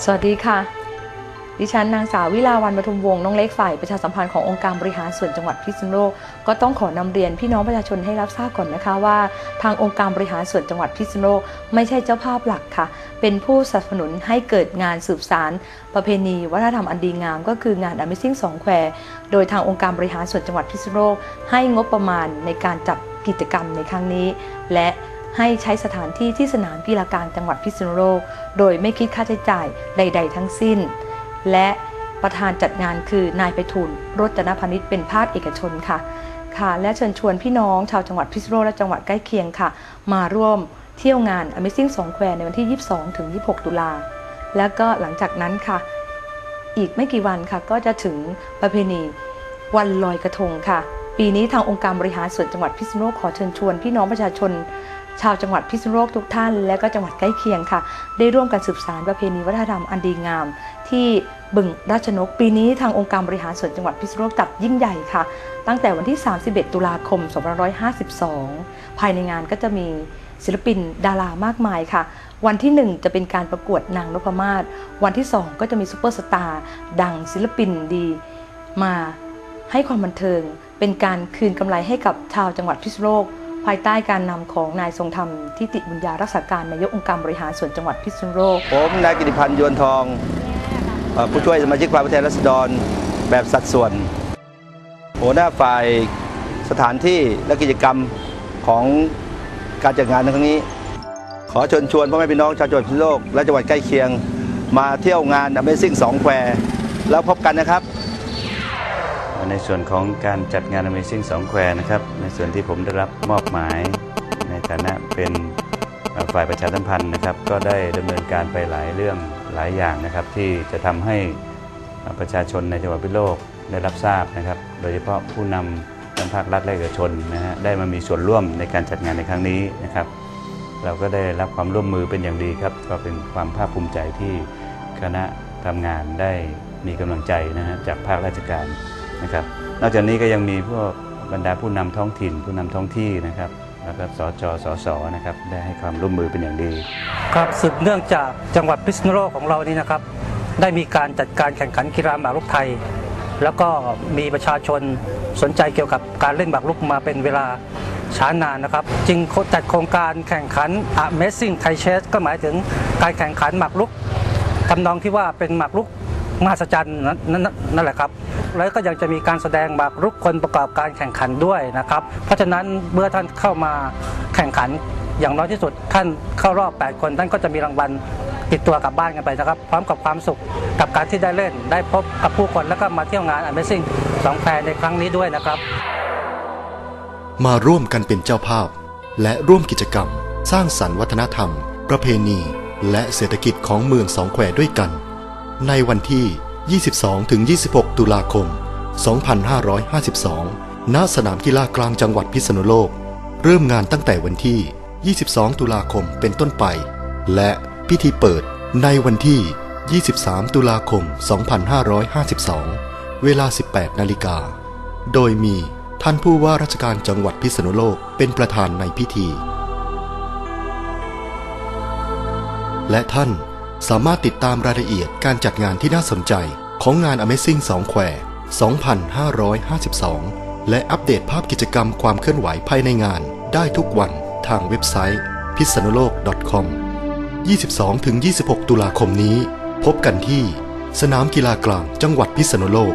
สวัสดีค่ะ ดิฉันนางสาววิลาวันปทุมวงศ์น้องเล็กฝ่ายประชาสัมพันธ์ขององค์การบริหารส่วนจังหวัดพิษณุโลกก็ต้องขอนำเรียนพี่น้องประชาชนให้รับทราบก่อนนะคะว่า ทางองค์การบริหารส่วนจังหวัดพิษณุโลกไม่ใช่เจ้าภาพหลักค่ะ เป็นผู้สนับสนุนให้เกิดงานสืบสาร ประเพณีวัฒนธรรมอันดีงาม ก็คืองาน Amazing สองแควโดยทางองค์การบริหารส่วนจังหวัดพิษณุโลกให้งบประมาณในการจัดกิจกรรมในครั้งนี้ และ ให้ใช้สถานที่ที่สนามกีฬากลางจังหวัดพิษณุโลก โดยไม่คิดค่าใช้จ่ายใด ๆ ทั้งสิ้น และประธานจัดงานคือนายไปทูลรจนพนิชเป็นภาคเอกชนค่ะ ค่ะ และเชิญชวนพี่น้องชาวจังหวัดพิษณุโลกและจังหวัดใกล้เคียงค่ะ มาร่วมเที่ยวงาน Amazing สองแควในวันที่ 22 ถึง 26 ตุลา แล้วก็หลังจากนั้นค่ะ อีกไม่กี่วันค่ะ ก็จะถึงประเพณีวันลอยกระทงค่ะ ปีนี้ทางองค์การบริหารส่วนจังหวัดพิษณุโลกขอเชิญชวนพี่น้องประชาชน ชาวจังหวัดพิษณุโลกทุกท่าน และก็จังหวัดใกล้เคียงค่ะ ได้ร่วมกันสืบสารประเพณีวัฒนธรรมอันดีงาม ที่บึงราชนกปีนี้ทางองค์การบริหารส่วนจังหวัดพิษณุโลกจัดยิ่งใหญ่ค่ะ ตั้งแต่วันที่ 31 ตุลาคม 2552 ภายในงานก็จะมีศิลปินดารามากมายค่ะ วันที่ 1 จะเป็นการประกวดนางนพมาศวันที่ 2 ก็จะมีซูเปอร์สตาร์ดังศิลปินดีมาให้ความบันเทิง เป็นการคืนกำไรให้กับชาวจังหวัดพิษณุโลก ภายใต้การนำของนายทรงธรรมทิติบุญญารักษาการนายกองค์การบริหารส่วนจังหวัดพิษณุโลก ผมนายกิติพันธ์ยวนทองผู้ช่วยสมาชิกสภาผู้แทนราษฎรแบบสัดส่วน หัวหน้าฝ่ายสถานที่และกิจกรรมของการจัดงานในครั้งนี้ ขอเชิญชวนพ่อแม่พี่น้องชาวจังหวัดพิษณุโลกและจังหวัดใกล้เคียง มาเที่ยวงาน Amazing 2แควแล้วพบกันนะครับ ในส่วนของการจัดงาน Amazing 2แควนะครับ ในส่วนที่ผมได้รับมอบหมายในฐานะเป็นฝ่ายประชาสัมพันธ์นะครับ ก็ได้ดำเนินการไปหลายเรื่องหลายอย่างนะครับ ที่จะทำให้ประชาชนในจังหวัดพิโลกได้รับทราบนะครับ โดยเฉพาะผู้นำทั้งภาครัฐและเอกชนนะฮะได้มามีส่วนร่วมในการจัดงานในครั้งนี้นะครับ เราก็ได้รับความร่วมมือเป็นอย่างดีครับ ก็เป็นความภาคภูมิใจที่คณะทำงานได้มีกำลังใจนะฮะจากภาคราชการ นะครับนอกจากนี้ก็ยังมีพวกบรรดาผู้นำท้องถิ่น ผู้นำท้องที่นะครับแล้วก็สจสสนะครับได้ให้ความร่วมมือเป็นอย่างดี ครับสืบเนื่องจากจังหวัดพิษณุโลกของเรานี่นะครับ ได้มีการจัดการแข่งขันกีฬาหมากรุกไทย แล้วก็มีประชาชนสนใจเกี่ยวกับการเล่นหมากรุกมาเป็นเวลาช้านานนะครับ จึงจัดโครงการแข่งขัน Amazing Thai Chess ก็หมายถึงการแข่งขันหมากรุกทำนองที่ว่าเป็นหมากรุก มหัศจรรย์นั่นนั่นนั่นแหละครับ แล้วก็ยังจะมีการแสดงหมากรุกคนประกอบการแข่งขันด้วยนะครับ เพราะฉะนั้นเมื่อท่านเข้ามาแข่งขันอย่างน้อยที่สุดท่านเข้ารอบ 8 คนท่านก็จะมีรางวัลติดตัวกลับบ้านกันไปนะครับ พร้อมกับความสุขกับการที่ได้เล่น ได้พบกับผู้คนแล้วก็มาเที่ยวงาน Amazing สองแพรในครั้งนี้ด้วยนะครับ มาร่วมกันเป็นเจ้าภาพ และร่วมกิจกรรม สร้างสรรค์วัฒนธรรม ประเพณี และเศรษฐกิจของเมืองสองแควด้วยกัน ในวันที่ 22-26 ตุลาคม 2552 ณ สนามกีฬากลางจังหวัดพิษณุโลก เริ่มงานตั้งแต่วันที่ 22 ตุลาคมเป็นต้นไป และพิธีเปิดในวันที่ 23 ตุลาคม 2552 เวลา 18 นาฬิกา โดยมีท่านผู้ว่าราชการจังหวัดพิษณุโลกเป็นประธานในพิธี และท่าน สามารถติดตามรายละเอียดการจัดงานที่น่าสนใจของงาน Amazing 2แคว2552 และอัปเดตภาพกิจกรรมความเคลื่อนไหวภายในงานได้ทุกวันทางเว็บไซต์พิษณุโลก .com 22-26 ตุลาคมนี้ พบกันที่ สนามกีฬากลางจังหวัดพิษณุโลก